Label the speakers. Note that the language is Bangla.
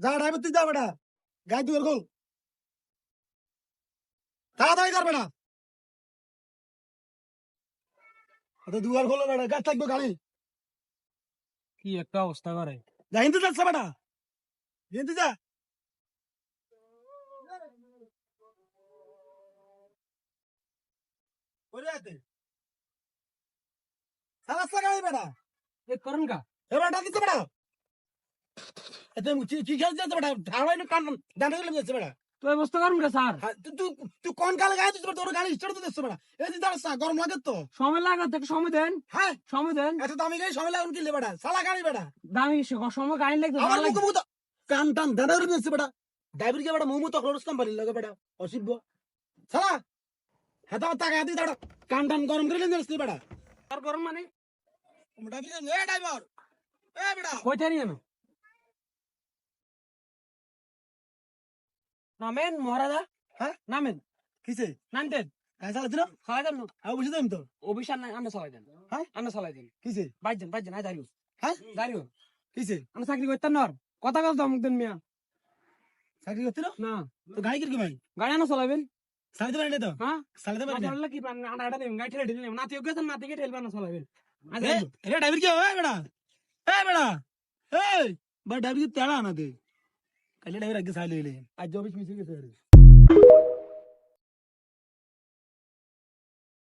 Speaker 1: যা ড্রাইভার তুই যা বেটা গাড়ি দুয়ার খোল তাড়াতাড়ি কর বেটা। তো দুয়ার খোলো বেটা গাছ থাকবে গাড়ি।
Speaker 2: কি একটা অবস্থা করে।
Speaker 1: যা হিন্দু যাচ্ছে বেটা। হিন্দু যা। ওরে আতে সালাস লাগাই বেটা।
Speaker 2: এ করুন কা
Speaker 1: এ দিতে বেটা। কি কি খেলতে যাচ্ছে বেটা? ধারাই কান ডান্ডা গেলে যাচ্ছে বেটা।
Speaker 2: তো অবস্থা করুন কা স্যার
Speaker 1: হ্যাঁ, তুই তুই তুই কোন কালে গায়ে দিতে তোর গাড়ি স্টার্ট দিতে বেটা। এই দিন গরম লাগে তো।
Speaker 2: সময় লাগে তো সময় দেন।
Speaker 1: হ্যাঁ।
Speaker 2: সময় দেন।
Speaker 1: এত দামি গাড়ি সময় লাগুন কিনলে বেটা? সালা গাড়ি বেটা।
Speaker 2: দামি সময় গাড়ি লাগবে
Speaker 1: আমার মুখ মুখ কান টান দাঁড়া করে দিচ্ছে বেটা। ড্রাইভার কে বেটা মুমু তো খরচ কোম্পানি লাগে বেটা। অসিব্য সালা হেতা টাকা হাতি দাঁড়া। কান টান গরম করে নিয়ে বেটা।
Speaker 2: আর গরম মানে?
Speaker 1: ড্রাইভার এ
Speaker 2: কইতে নিয়ে না নামেন মহারাজা।
Speaker 1: হ্যাঁ?
Speaker 2: নামেন।
Speaker 1: কিসে?
Speaker 2: নামতেন।
Speaker 1: গাড়ি চালাচ্ছি না
Speaker 2: চালাই দেন
Speaker 1: আমি বুঝে দেন তো।
Speaker 2: অভিশান নাই আমরা চালাই দেন।
Speaker 1: হ্যাঁ?
Speaker 2: আমরা চালাই দেন।
Speaker 1: কিসে?
Speaker 2: বাইজন বাইজন আই দাঁড়িও।
Speaker 1: হ্যাঁ?
Speaker 2: দাঁড়িও।
Speaker 1: কিসে?
Speaker 2: আমরা চাকরি করতেন না কথা কথা তো মুখ দেন মিয়া।
Speaker 1: চাকরি করতে না?
Speaker 2: না।
Speaker 1: তো গাড়ি কীরকম ভাই?
Speaker 2: গাড়ি আনা চালাবেন।
Speaker 1: চালাতে পারি না তো?
Speaker 2: হ্যাঁ?
Speaker 1: চালাতে পারি
Speaker 2: না
Speaker 1: না
Speaker 2: চালালে কি পান আটা আটা নেবেন গাড়ি ঠেলে ঠেলে নেবেন। নাতি গেছেন না চালাবেন। আই
Speaker 1: এ
Speaker 2: দাঁড়িও
Speaker 1: এ ড্রাইভার কে এ বেটা? এই বা ড্রাইভার কি তেড়া না দে কালে ড্রাইভার আগে সাইলে আজ জবিস মিশে গেছে